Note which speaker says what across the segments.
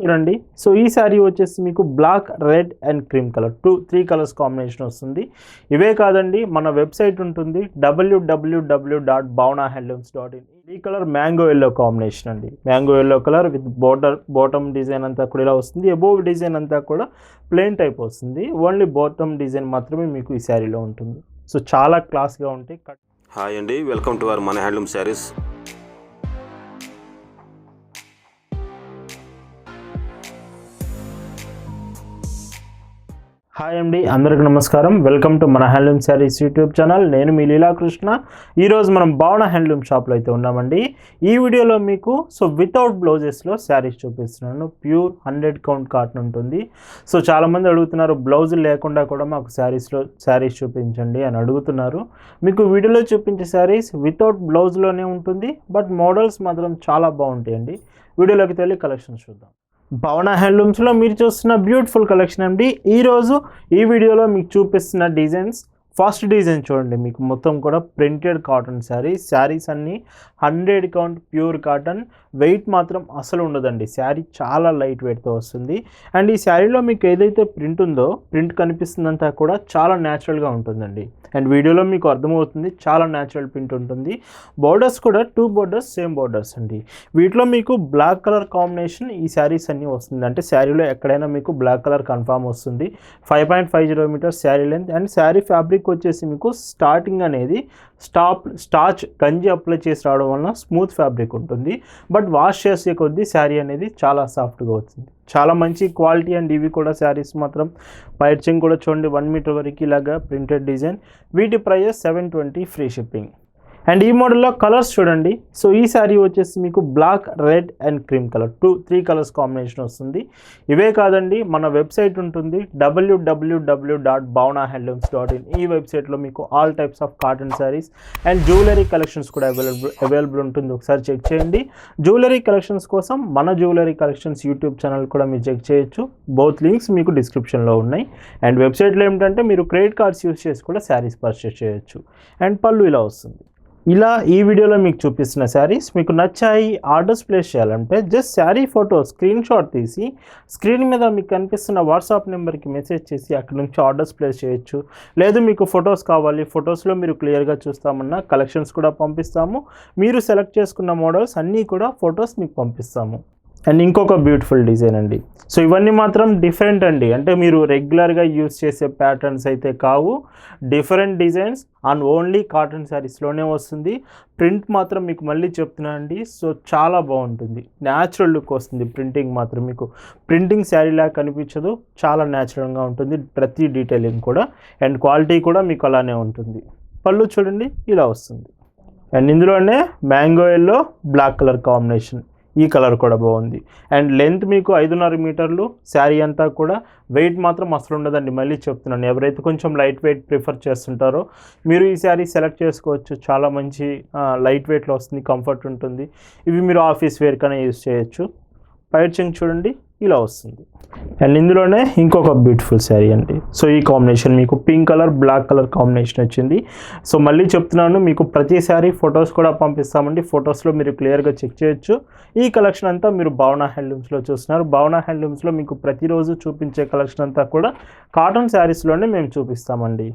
Speaker 1: చూడండి. సో ఈ శారీ వచ్చేసి మీకు black red and cream colour. Two three colours combination వస్తుంది. ఇవే కాదండి మన వెబ్సైట్ ఉంటుంది. W W W dot Bhavana handlooms dot in. ఈ కలర్ మ్యాంగో ఎల్లో కాంబినేషన్ అండి. Mango yellow colour with border bottom design అంతా కూడా ఇలా వస్తుంది. ఎబోవ్ డిజైన్ అంతా కూడా ప్లెయిన్ టైప్ వస్తుంది. ఓన్లీ బాటమ్ డిజైన్ మాత్రమే మీకు ఈ శారీలో ఉంటుంది. సో చాలా క్లాస్గా ఉంటాయి కట్
Speaker 2: హాయ్ అండి వెల్కమ్ టు అవర్ మన హ్యాండ్లూమ్ శారీస్.
Speaker 1: హాయ్ అండి అందరికి నమస్కారం. వెల్కమ్ టు మన హ్యాండ్లూమ్ శారీస్ యూట్యూబ్ ఛానల్ నేను మీ లీలాకృష్ణ. ఈరోజు మనం భావన హ్యాండ్లూమ్ షాప్లో అయితే ఉన్నామండి. ఈ వీడియోలో మీకు సో వితౌట్ బ్లౌజెస్లో శారీస్ చూపిస్తున్నాను. ప్యూర్ హండ్రెడ్ కౌంట్ కాటన్ ఉంటుంది. సో చాలామంది అడుగుతున్నారు బ్లౌజులు లేకుండా కూడా మాకు శారీస్లో శారీస్ చూపించండి అని అడుగుతున్నారు. మీకు వీడియోలో చూపించే శారీస్ వితౌట్ బ్లౌజ్లోనే ఉంటుంది. బట్ మోడల్స్ మాత్రం చాలా బాగుంటాయండి. వీడియోలోకి వెళ్ళి కలెక్షన్స్ చూద్దాం. భవన హ్యాండ్లూమ్స్లో మీరు చూస్తున్న బ్యూటిఫుల్ కలెక్షన్ అండి. ఈరోజు ఈ వీడియోలో మీకు చూపిస్తున్న డిజైన్స్ ఫస్ట్ డిజైన్ చూడండి మీకు మొత్తం కూడా ప్రింటెడ్ కాటన్ శారీ. శారీస్ అన్నీ hundred count pure cotton. Weight మాత్రం అసలు ఉండదండి. శారీ చాలా లైట్ వెయిట్తో వస్తుంది. అండ్ ఈ శారీలో మీకు ఏదైతే ప్రింట్ ఉందో ప్రింట్ కనిపిస్తుందంతా కూడా చాలా న్యాచురల్గా ఉంటుందండి. అండ్ వీడియోలో మీకు అర్థమవుతుంది చాలా న్యాచురల్ ప్రింట్ ఉంటుంది. బోర్డర్స్ కూడా టూ బోర్డర్స్ సేమ్ బోర్డర్స్ అండి. వీటిలో మీకు బ్లాక్ కలర్ కాంబినేషన్ ఈ శారీస్ అన్నీ వస్తుంది. అంటే శారీలో ఎక్కడైనా మీకు బ్లాక్ కలర్ కన్ఫామ్ వస్తుంది. Five point five zero metres saree length and saree fabric వచ్చేసి మీకు స్టార్టింగ్ అనేది స్టాప్ స్టార్చ్ గంజి అప్లై చేసి రావడం వలన స్మూత్ ఫ్యాబ్రిక్ ఉంటుంది. బట్ వాష్ చేసే కొద్దీ శారీ అనేది చాలా సాఫ్ట్గా వచ్చింది. చాలా మంచి క్వాలిటీ అండ్ ఇవి కూడా శారీస్ మాత్రం పైర్చింగ్ కూడా చూడండి వన్ మీటర్ వరకు ఇలాగా ప్రింటెడ్ డిజైన్ వీటి price seven twenty free shipping and ఈ మోడల్లో కలర్స్ చూడండి. సో ఈ శారీ వచ్చేసి మీకు black red and cream colour two three colours combination వస్తుంది. ఇవే కాదండి మన వెబ్సైట్ ఉంటుంది WWW dot Bhavana handlooms dot in ఈ వెబ్సైట్లో మీకు all types of cotton sarees and jewellery collections కూడా అవైలబుల్ అవైలబుల్ ఉంటుంది. ఒకసారి చెక్ చేయండి. జ్యువెలరీ కలెక్షన్స్ కోసం మన జ్యువెలరీ కలెక్షన్స్ యూట్యూబ్ ఛానల్ కూడా మీరు చెక్ చేయొచ్చు. బోత్ లింక్స్ మీకు డిస్క్రిప్షన్లో ఉన్నాయి. అండ్ వెబ్సైట్లో ఏమిటంటే మీరు క్రెడిట్ కార్డ్స్ యూస్ చేసి కూడా శారీస్ పర్చేస్ చేయొచ్చు. అండ్ పళ్ళు ఇలా వస్తుంది. ఇలా ఈ వీడియోలో మీకు చూపిస్తున్న శారీస్ మీకు నచ్చాయి ఆర్డర్స్ ప్లేస్ చేయాలంటే just saree photo screen shot తీసి స్క్రీన్ మీద మీకు కనిపిస్తున్న వాట్సాప్ నెంబర్కి మెసేజ్ చేసి అక్కడ నుంచి ఆర్డర్స్ ప్లేస్ చేయొచ్చు. లేదు మీకు ఫొటోస్ కావాలి ఫొటోస్లో మీరు క్లియర్గా చూస్తామన్నా కలెక్షన్స్ కూడా పంపిస్తాము. మీరు సెలెక్ట్ చేసుకున్న మోడల్స్ అన్నీ కూడా ఫొటోస్ మీకు పంపిస్తాము. అండ్ ఇంకొక బ్యూటిఫుల్ డిజైన్ అండి. సో ఇవన్నీ మాత్రం డిఫరెంట్ అండి. అంటే మీరు రెగ్యులర్గా యూస్ చేసే ప్యాటర్న్స్ అయితే కావు. Different designs and only cotton శారీస్లోనే వస్తుంది. ప్రింట్ మాత్రం మీకు మళ్ళీ చెప్తున్నాను అండి. సో చాలా బాగుంటుంది. న్యాచురల్ లుక్ వస్తుంది ప్రింటింగ్ మాత్రం మీకు. ప్రింటింగ్ శారీలా కనిపించదు. చాలా న్యాచురల్గా ఉంటుంది. ప్రతి డీటెయిలింగ్ కూడా. అండ్ క్వాలిటీ కూడా మీకు అలానే ఉంటుంది. పళ్ళు చూడండి ఇలా వస్తుంది. అండ్ ఇందులోనే mango yellow black colour combination. ఈ కలర్ కూడా బాగుంది. అండ్ లెంత్ మీకు ఐదున్నర మీటర్లు శారీ అంతా కూడా వెయిట్ మాత్రం అసలు ఉండదండి. మళ్ళీ చెప్తున్నాను ఎవరైతే కొంచెం లైట్ వెయిట్ ప్రిఫర్ చేస్తుంటారో మీరు ఈ శారీ సెలెక్ట్ చేసుకోవచ్చు. చాలా మంచి లైట్ వెయిట్లో వస్తుంది కంఫర్ట్ ఉంటుంది. ఇవి మీరు ఆఫీస్ వేర్ కన్నా యూస్ చేయొచ్చు పైర్చింగ్ చూడండి. ఇలా వస్తుంది. అండ్ ఇందులోనే ఇంకొక బ్యూటిఫుల్ శారీ అండి. సో ఈ కాంబినేషన్ మీకు pink colour black colour combination వచ్చింది. సో మళ్ళీ చెప్తున్నాను మీకు ప్రతి శారీ ఫొటోస్ కూడా పంపిస్తామండి. ఫొటోస్లో మీరు క్లియర్గా చెక్ చేయొచ్చు. ఈ కలెక్షన్ అంతా మీరు భావన హ్యాండ్లూమ్స్లో చూస్తున్నారు. భావన హ్యాండ్లూమ్స్లో మీకు ప్రతిరోజు చూపించే కలెక్షన్ అంతా కూడా కాటన్ శారీస్లోనే మేము చూపిస్తామండి.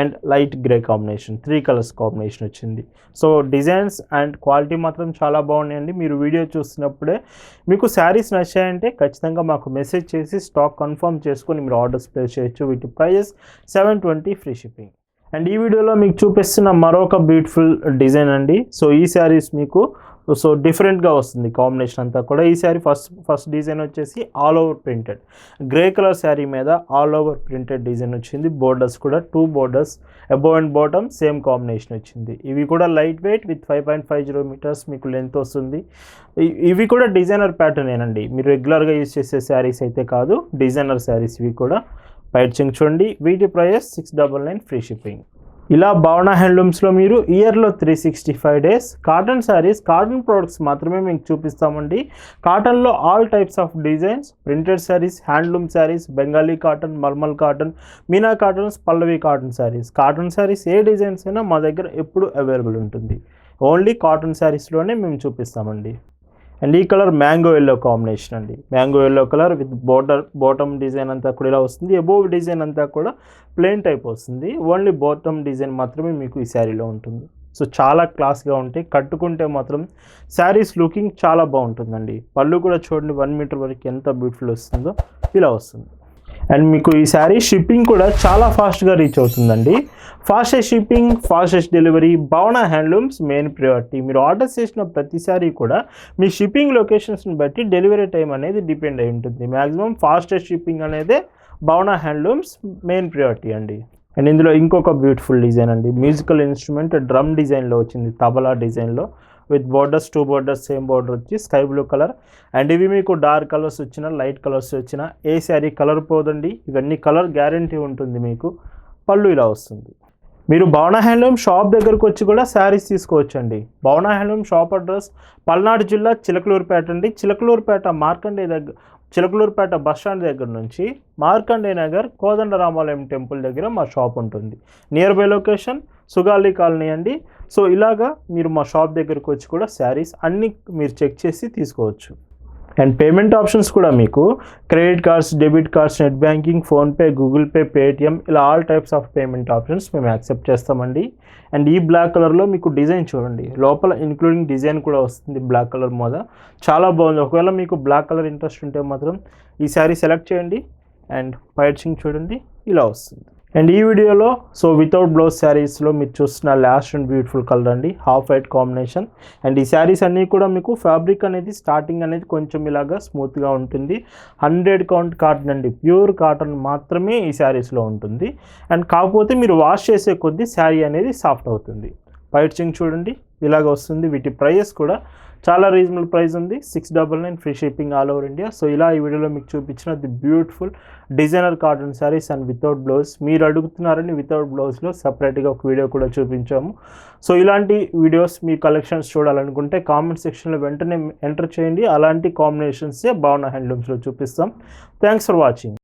Speaker 1: and light grey combination three colours combination వచ్చింది. సో డిజైన్స్ అండ్ క్వాలిటీ మాత్రం చాలా బాగున్నాయండి. మీరు వీడియో చూస్తున్నప్పుడే మీకు శారీస్ నచ్చాయంటే ఖచ్చితంగా మాకు మెసేజ్ చేసి స్టాక్ కన్ఫర్మ్ చేసుకొని మీరు ఆర్డర్స్ ప్లేస్ చేయొచ్చు. వీటి prices seven twenty free shipping. And ఈ వీడియోలో మీకు చూపిస్తున్న మరొక బ్యూటిఫుల్ డిజైన్ అండి. సో ఈ శారీస్ మీకు సో డిఫరెంట్గా వస్తుంది కాంబినేషన్ అంతా కూడా. ఈ శారీ ఫస్ట్ ఫస్ట్ డిజైన్ వచ్చేసి all over printed. Grey colour saree మీద ఆల్ ఓవర్ ప్రింటెడ్ డిజైన్ వచ్చింది. బోర్డర్స్ కూడా two borders above and bottom same combination వచ్చింది. ఇవి కూడా light weight with five point five zero metres మీకు లెంత్ వస్తుంది. ఇవి కూడా డిజైనర్ ప్యాటర్న్ ఏనండి. మీరు రెగ్యులర్గా యూజ్ చేసే శారీస్ అయితే కాదు డిజైనర్ శారీస్ ఇవి కూడా. పైచింగ్ చూడండి. వీటి price six double nine free shipping. ఇలా భావన హ్యాండ్లూమ్స్లో మీరు ఇయర్లో three sixty five days cotton sarees cotton products మాత్రమే మీకు చూపిస్తామండి. కాటన్లో all types of designs printed sarees handloom sarees Bengali cotton mulmul cotton Meena cottons Pallavi cotton sarees cotton sarees A designs అయినా మా దగ్గర ఎప్పుడు అవైలబుల్ ఉంటుంది. ఓన్లీ కాటన్ శారీస్లోనే మేము చూపిస్తామండి. అండ్ ఈ కలర్ మ్యాంగో ఎల్లో కాంబినేషన్ అండి. Mango yellow colour with border bottom design అంతా కూడా ఇలా వస్తుంది. ఎబోవ్ డిజైన్ అంతా కూడా ప్లెయిన్ టైప్ వస్తుంది. ఓన్లీ బాటమ్ డిజైన్ మాత్రమే మీకు ఈ శారీలో ఉంటుంది. సో చాలా క్లాస్గా ఉంటాయి. కట్టుకుంటే మాత్రం శారీస్ లుకింగ్ చాలా బాగుంటుందండి. పళ్ళు కూడా చూడండి వన్ మీటర్ వరకు ఎంత బ్యూటిఫుల్ వస్తుందో ఇలా వస్తుంది. అండ్ మీకు ఈ శారీ షిప్పింగ్ కూడా చాలా ఫాస్ట్గా రీచ్ అవుతుందండి. Fastest shipping fastest delivery Bhavana handlooms main priority మీరు ఆర్డర్ చేసిన ప్రతిసారి కూడా మీ షిప్పింగ్ లొకేషన్స్ని బట్టి డెలివరీ టైం అనేది డిపెండ్ అయి ఉంటుంది. మ్యాక్సిమం ఫాస్టెస్ట్ షిప్పింగ్ అనేది భవన హ్యాండ్లూమ్స్ మెయిన్ ప్రియారిటీ అండి. అండ్ ఇందులో ఇంకొక బ్యూటిఫుల్ డిజైన్ అండి. మ్యూజికల్ ఇన్స్ట్రుమెంట్ డ్రమ్ డిజైన్లో వచ్చింది తబలా డిజైన్లో with borders two borders same border వచ్చి స్కై బ్లూ కలర్. అండ్ ఇవి మీకు డార్క్ కలర్స్ వచ్చిన లైట్ కలర్స్ వచ్చిన ఏ శారీ కలర్ పోదండి ఇవన్నీ కలర్ గ్యారంటీ ఉంటుంది మీకు. పళ్ళు ఇలా వస్తుంది. మీరు భవన హ్యాండ్లూమ్ షాప్ దగ్గరకు వచ్చి కూడా శారీస్ తీసుకోవచ్చండి. భవన హ్యాండ్లూమ్ షాప్ అడ్రస్ పల్నాడు జిల్లా చిలకలూరుపేట అండి. చిలకలూరుపేట మార్కండే దగ్గర చిలకలూరుపేట బస్ స్టాండ్ దగ్గర నుంచి మార్కండే నగర్ కోదండ రామాలయం టెంపుల్ దగ్గర మా షాప్ ఉంటుంది. Near by location Sugali colony అండి. సో ఇలాగా మీరు మా షాప్ దగ్గరకు వచ్చి కూడా శారీస్ అన్నీ మీరు చెక్ చేసి తీసుకోవచ్చు. అండ్ పేమెంట్ ఆప్షన్స్ కూడా మీకు. Credit cards debit cards net banking PhonePe Google Pay Paytm ఇలా all types of payment options మేము యాక్సెప్ట్ చేస్తామండి. అండ్ ఈ బ్లాక్ కలర్లో మీకు డిజైన్ చూడండి. లోపల ఇంక్లూడింగ్ డిజైన్ కూడా వస్తుంది బ్లాక్ కలర్ మీద. చాలా బాగుంది. ఒకవేళ మీకు బ్లాక్ కలర్ ఇంట్రెస్ట్ ఉంటే మాత్రం ఈ శారీ సెలెక్ట్ చేయండి. అండ్ పైచింగ్ చూడండి. ఇలా వస్తుంది. అండ్ ఈ వీడియోలో సో వితౌట్ బ్లౌజ్ శారీస్లో మీరు చూస్తున్న లాస్ట్ అండ్ బ్యూటిఫుల్ కలర్ అండి హాఫ్ వైట్ కాంబినేషన్ అండ్ ఈ శారీస్ అన్నీ కూడా మీకు ఫ్యాబ్రిక్ అనేది స్టార్టింగ్ అనేది కొంచెం ఇలాగా స్మూత్గా ఉంటుంది. హండ్రెడ్ కౌంట్ కాటన్ అండి ప్యూర్ కాటన్ మాత్రమే ఈ శారీస్లో ఉంటుంది. అండ్ కాకపోతే మీరు వాష్ చేసే కొద్దీ శారీ అనేది సాఫ్ట్ అవుతుంది. పైచింగ్ చూడండి ఇలాగ వస్తుంది. వీటి ప్రైస్ కూడా చాలా రీజనబుల్ ప్రైస్ ఉంది. Six double nine free shipping all over India so ఇలా ఈ వీడియోలో మీకు చూపించిన the beautiful designer cotton sarees and without blouse మీరు అడుగుతున్నారని వితౌట్ బ్లౌజ్లో సపరేట్గా ఒక వీడియో కూడా చూపించాము. సో ఇలాంటి వీడియోస్ మీ కలెక్షన్స్ చూడాలనుకుంటే కామెంట్ సెక్షన్లో వెంటనే ఎంటర్ చేయండి. అలాంటి కాంబినేషన్సే భావన హ్యాండ్లూమ్స్లో చూపిస్తాం. Thanks for watching